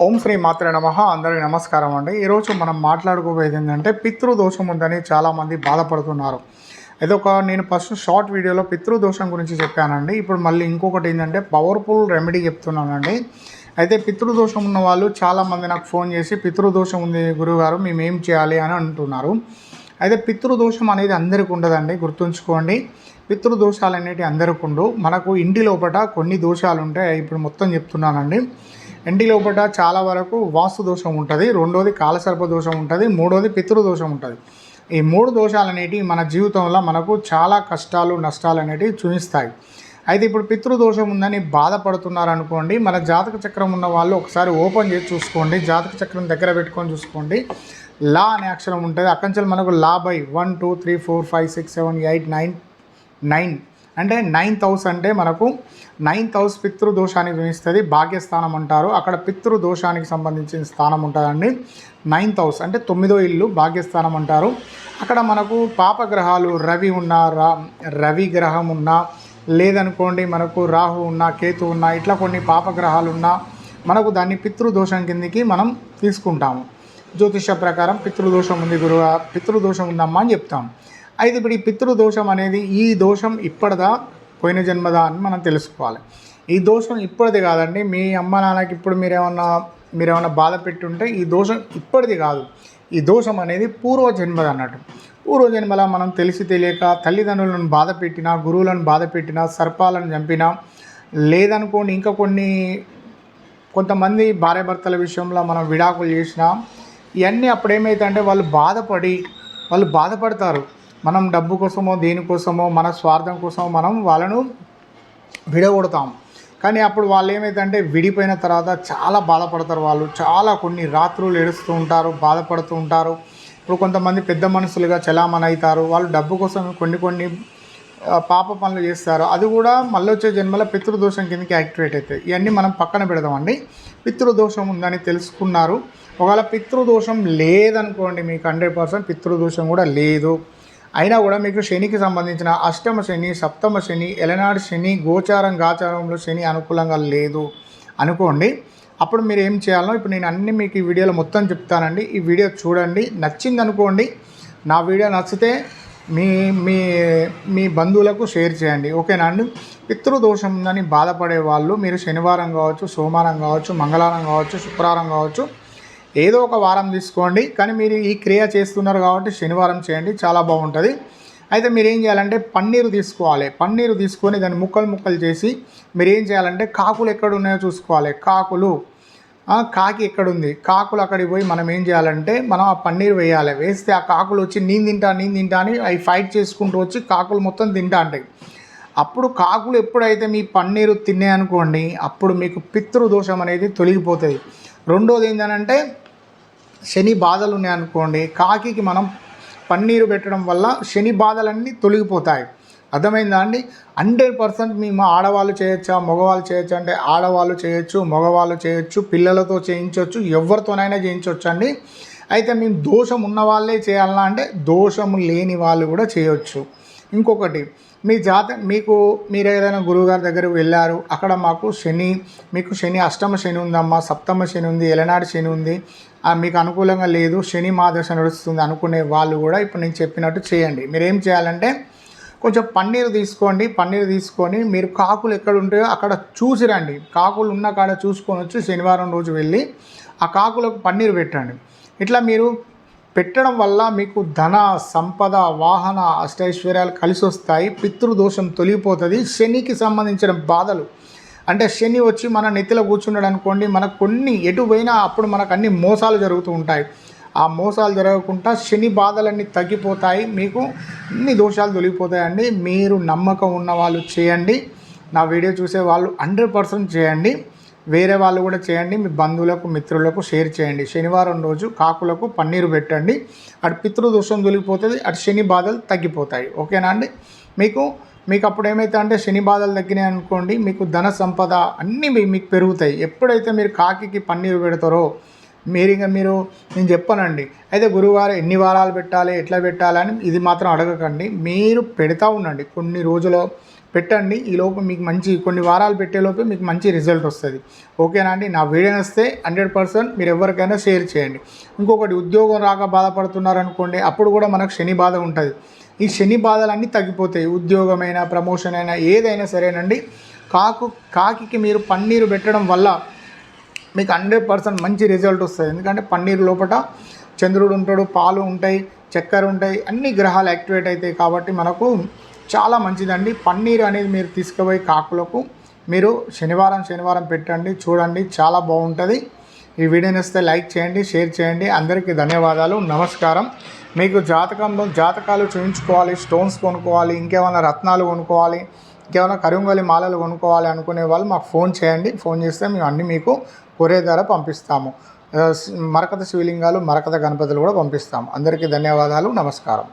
ఓం శ్రీ మాత్రే నమ అందరికీ నమస్కారం అండి. ఈరోజు మనం మాట్లాడుకోబోయేది ఏంటంటే పితృదోషం ఉందని చాలామంది బాధపడుతున్నారు. ఇది ఒక నేను ఫస్ట్ షార్ట్ వీడియోలో పితృదోషం గురించి చెప్పానండి. ఇప్పుడు మళ్ళీ ఇంకొకటి ఏంటంటే పవర్ఫుల్ రెమెడీ చెప్తున్నానండి. అయితే పితృదోషం ఉన్న వాళ్ళు చాలామంది నాకు ఫోన్ చేసి పితృదోషం ఉంది గురుగారు మేము ఏం చేయాలి? అని అంటున్నారు. అయితే పితృదోషం అనేది అందరికి ఉండదండి గుర్తుంచుకోండి. పితృదోషాలు అనేటివి అందరికి ఉండు మనకు ఇంటి లోపల కొన్ని దోషాలు ఉంటాయి ఇప్పుడు మొత్తం చెప్తున్నానండి. ఇంటి లోపల చాలా వరకు వాస్తు దోషం ఉంటుంది. రెండోది కాలసర్ప దోషం ఉంటుంది. మూడోది పితృదోషం ఉంటుంది. ఈ మూడు దోషాలు అనేటివి మన జీవితంలో మనకు చాలా కష్టాలు నష్టాలు అనేటివి చూపిస్తాయి. అయితే ఇప్పుడు పితృదోషం ఉందని బాధపడుతున్నారు అనుకోండి మన జాతక చక్రం ఉన్న వాళ్ళు ఒకసారి ఓపెన్ చేసి చూసుకోండి. జాతక చక్రం దగ్గర పెట్టుకొని చూసుకోండి. లా అనే అక్షరం ఉంటుంది. అక్కడి నుంచి మనకు లా by one two three four five six seven eight nine nine అంటే నైన్త్ హౌస్ అంటే మనకు నైన్త్ హౌస్ పితృదోషానికి చూపిస్తుంది భాగ్యస్థానం అంటారు. అక్కడ పితృదోషానికి సంబంధించిన స్థానం ఉంటుందండి. నైన్త్ హౌస్ అంటే తొమ్మిదో ఇల్లు భాగ్యస్థానం అంటారు. అక్కడ మనకు పాపగ్రహాలు రవి ఉన్న రా రవి గ్రహం ఉన్నా లేదనుకోండి మనకు రాహు ఉన్నా కేతు ఉన్నా ఇట్లా కొన్ని పాపగ్రహాలు ఉన్నా మనకు దాన్ని పితృదోషం కిందికి మనం తీసుకుంటాము. జ్యోతిష ప్రకారం పితృదోషం ఉంది గురువు పితృదోషం ఉందమ్మా అని చెప్తాం అయితే ఇప్పుడు ఈ పితృదోషం అనేది ఈ దోషం ఇప్పటిదా పోయిన జన్మదా అని మనం తెలుసుకోవాలి. ఈ దోషం ఇప్పటిది కాదండి. మీ అమ్మ నాన్నకి ఇప్పుడు మీరేమన్నా మీరేమన్నా బాధ పెట్టుంటే ఈ దోషం ఇప్పటిది కాదు. ఈ దోషం అనేది పూర్వజన్మది అన్నట్టు. పూర్వజన్మల మనం తెలిసి తెలియక తల్లిదండ్రులను బాధ పెట్టినా గురువులను బాధ పెట్టినా సర్పాలను చంపినా లేదనుకోండి ఇంకా కొన్ని కొంతమంది భార్యాభర్తల విషయంలో మనం విడాకులు చేసినా ఇవన్నీ అప్పుడు ఏమైతే వాళ్ళు బాధపడి వాళ్ళు బాధపడతారు. మనం డబ్బు కోసమో దేనికోసమో మన స్వార్థం కోసమో మనం వాళ్ళను విడగొడతాం. కానీ అప్పుడు వాళ్ళు ఏమైందంటే విడిపోయిన తర్వాత చాలా బాధపడతారు వాళ్ళు. చాలా కొన్ని రాత్రులు ఏడుస్తూ ఉంటారు బాధపడుతూ ఉంటారు. ఇప్పుడు కొంతమంది పెద్ద మనుషులుగా చలామణి అవుతారు వాళ్ళు డబ్బు కోసం కొన్ని కొన్ని పాప పనులు చేస్తారు. అది కూడా మళ్ళీ వచ్చే జన్మలో పితృదోషం కిందకి యాక్టివేట్ అవుతాయి. ఇవన్నీ మనం పక్కన పెడదామండి. పితృదోషం ఉందని తెలుసుకున్నారు. ఒకవేళ పితృదోషం లేదనుకోండి మీకు హండ్రెడ్ పర్సెంట్ పితృదోషం కూడా లేదు. అయినా కూడా మీకు శనికి సంబంధించిన అష్టమ శని సప్తమ శని ఎలనాడు శని గోచారం గాచారంలో శని అనుకూలంగా లేదు అనుకోండి. అప్పుడు మీరు ఏం చేయాలో ఇప్పుడు నేను అన్ని మీకు ఈ వీడియోలో మొత్తం చెప్తానండి. ఈ వీడియో చూడండి. నచ్చింది అనుకోండి. నా వీడియో నచ్చితే మీ మీ మీ బంధువులకు షేర్ చేయండి. ఓకేనా అండి? పితృదోషం ఉందని బాధపడే వాళ్ళు మీరు శనివారం కావచ్చు సోమవారం కావచ్చు మంగళవారం కావచ్చు శుక్రవారం కావచ్చు ఏదో ఒక వారం తీసుకోండి. కానీ మీరు ఈ క్రియ చేస్తున్నారు కాబట్టి శనివారం చేయండి. చాలా బాగుంటుంది. అయితే మీరు ఏం చేయాలంటే పన్నీరు తీసుకోవాలి. పన్నీరు తీసుకొని దాన్ని ముక్కలు ముక్కలు చేసి మీరు ఏం చేయాలంటే కాకులు ఎక్కడ ఉన్నాయో చూసుకోవాలి. కాకులు. కాకి ఎక్కడుంది? కాకులు అక్కడికి పోయి మనం ఏం చేయాలంటే మనం ఆ పన్నీరు వేయాలి. వేస్తే ఆ కాకులు వచ్చి నేను తింటా నేను తింటా అని అవి ఫైట్ చేసుకుంటూ వచ్చి కాకులు మొత్తం తింటా అంటాయి. అప్పుడు కాకులు ఎప్పుడైతే మీ పన్నీరు తిన్నాయనుకోండి అప్పుడు మీకు పితృదోషం అనేది తొలగిపోతుంది. రెండోది ఏంటంటే శని బాధలు ఉన్నాయనుకోండి కాకికి మనం పన్నీరు పెట్టడం వల్ల శని బాధలన్నీ తొలగిపోతాయి. అర్థమైందా అండి? హండ్రెడ్ పర్సెంట్ మేము ఆడవాళ్ళు చేయొచ్చా మగవాళ్ళు చేయొచ్చు అంటే ఆడవాళ్ళు చేయొచ్చు మగవాళ్ళు చేయొచ్చు పిల్లలతో చేయించవచ్చు ఎవరితోనైనా చేయించవచ్చు అండి. అయితే మేము దోషం ఉన్న వాళ్ళే చేయాలన్నా అంటే దోషము లేని వాళ్ళు కూడా చేయొచ్చు. ఇంకొకటి మీ జాత మీకు మీరు ఏదైనా గురువుగారి దగ్గర వెళ్ళారు అక్కడ మాకు శని మీకు శని అష్టమ శని ఉందమ్మా సప్తమ శని ఉంది ఎలనాడు శని ఉంది. మీకు అనుకూలంగా లేదు శని మా దశ నడుస్తుంది అనుకునే వాళ్ళు కూడా ఇప్పుడు నేను చెప్పినట్టు చేయండి. మీరు ఏం చేయాలంటే కొంచెం పన్నీరు తీసుకోండి పన్నీరు తీసుకొని మీరు కాకులు ఎక్కడ ఉంటాయో అక్కడ చూసి రండి. కాకులు ఉన్న కాడ చూసుకొని వచ్చి శనివారం రోజు వెళ్ళి ఆ కాకులకు పన్నీరు పెట్టండి. ఇట్లా మీరు పెట్టడం వల్ల మీకు ధన సంపద వాహన అష్టైశ్వర్యాలు కలిసి వస్తాయి పితృదోషం తొలగిపోతుంది. శనికి సంబంధించిన బాధలు. అంటే శని వచ్చి మన నెత్తిలో కూర్చున్నాడు అనుకోండి మనకు కొన్ని ఎటుపోయినా అప్పుడు మనకు అన్ని మోసాలు జరుగుతూ ఉంటాయి. ఆ మోసాలు జరగకుండా శని బాధలన్నీ తగ్గిపోతాయి మీకు అన్ని దోషాలు తొలగిపోతాయండి. మీరు నమ్మకం ఉన్న వాళ్ళు చేయండి. నా వీడియో చూసే వాళ్ళు హండ్రెడ్ పర్సెంట్ చేయండి. వేరే వాళ్ళు కూడా చేయండి మీ బంధువులకు మిత్రులకు షేర్ చేయండి. శనివారం రోజు కాకులకు పన్నీరు పెట్టండి. అటు పితృదోషం తొలిగిపోతుంది అటు శని బాధలు తగ్గిపోతాయి. ఓకేనా అండి? మీకు మీకు అప్పుడు ఏమైతే అంటే శని బాధలు తగ్గినాయి అనుకోండి మీకు ధన సంపద అన్నీ మీకు పెరుగుతాయి. ఎప్పుడైతే మీరు కాకికి పన్నీరు పెడతారో మీరు ఇంకా మీరు నేను చెప్పానండి. అయితే గురువారం ఎన్ని వారాలు పెట్టాలి ఎట్లా పెట్టాలి అని ఇది మాత్రం అడగకండి. మీరు పెడతా ఉండండి. కొన్ని రోజులు పెట్టండి. ఈ లోపు మీకు మంచి కొన్ని వారాలు పెట్టేలోపు మీకు మంచి రిజల్ట్ వస్తుంది. ఓకేనా అండి? నా వీడియో వస్తే హండ్రెడ్ పర్సెంట్ మీరు ఎవరికైనా షేర్ చేయండి. ఇంకొకటి ఉద్యోగం రాక బాధపడుతున్నారు అనుకోండి అప్పుడు కూడా మనకు శని బాధ ఉంటుంది. ఈ శని బాధలన్నీ తగ్గిపోతాయి. ఉద్యోగమైనా ప్రమోషన్ అయినా ఏదైనా సరేనండి. కాకు కాకికి మీరు పన్నీరు పెట్టడం వల్ల మీకు హండ్రెడ్ పర్సెంట్ మంచి రిజల్ట్ వస్తుంది. ఎందుకంటే పన్నీర్ లోపల చంద్రుడు ఉంటాడు పాలు ఉంటాయి చక్కెర ఉంటాయి అన్ని గ్రహాలు యాక్టివేట్ అవుతాయి కాబట్టి మనకు చాలా మంచిదండి. పన్నీర్ అనేది మీరు తీసుకుపోయి కాకులకు మీరు శనివారం శనివారం పెట్టండి చూడండి చాలా బాగుంటుంది. ఈ వీడియోని వస్తే లైక్ చేయండి షేర్ చేయండి. అందరికీ ధన్యవాదాలు. నమస్కారం. మీకు జాతకంలో జాతకాలు చూయించుకోవాలి స్టోన్స్ కొనుక్కోవాలి ఇంకేమైనా రత్నాలు కొనుక్కోవాలి ఇంకేమైనా కరుంగలి మాలలు కొనుక్కోవాలి అనుకునే వాళ్ళు మాకు ఫోన్ చేయండి. ఫోన్ చేస్తే మేము అన్నీ మీకు కొరియర్ ద్వారా పంపిస్తాము. మరకత శివలింగాలు మరకత గణపతులు కూడా పంపిస్తాము. అందరికీ ధన్యవాదాలు. నమస్కారం.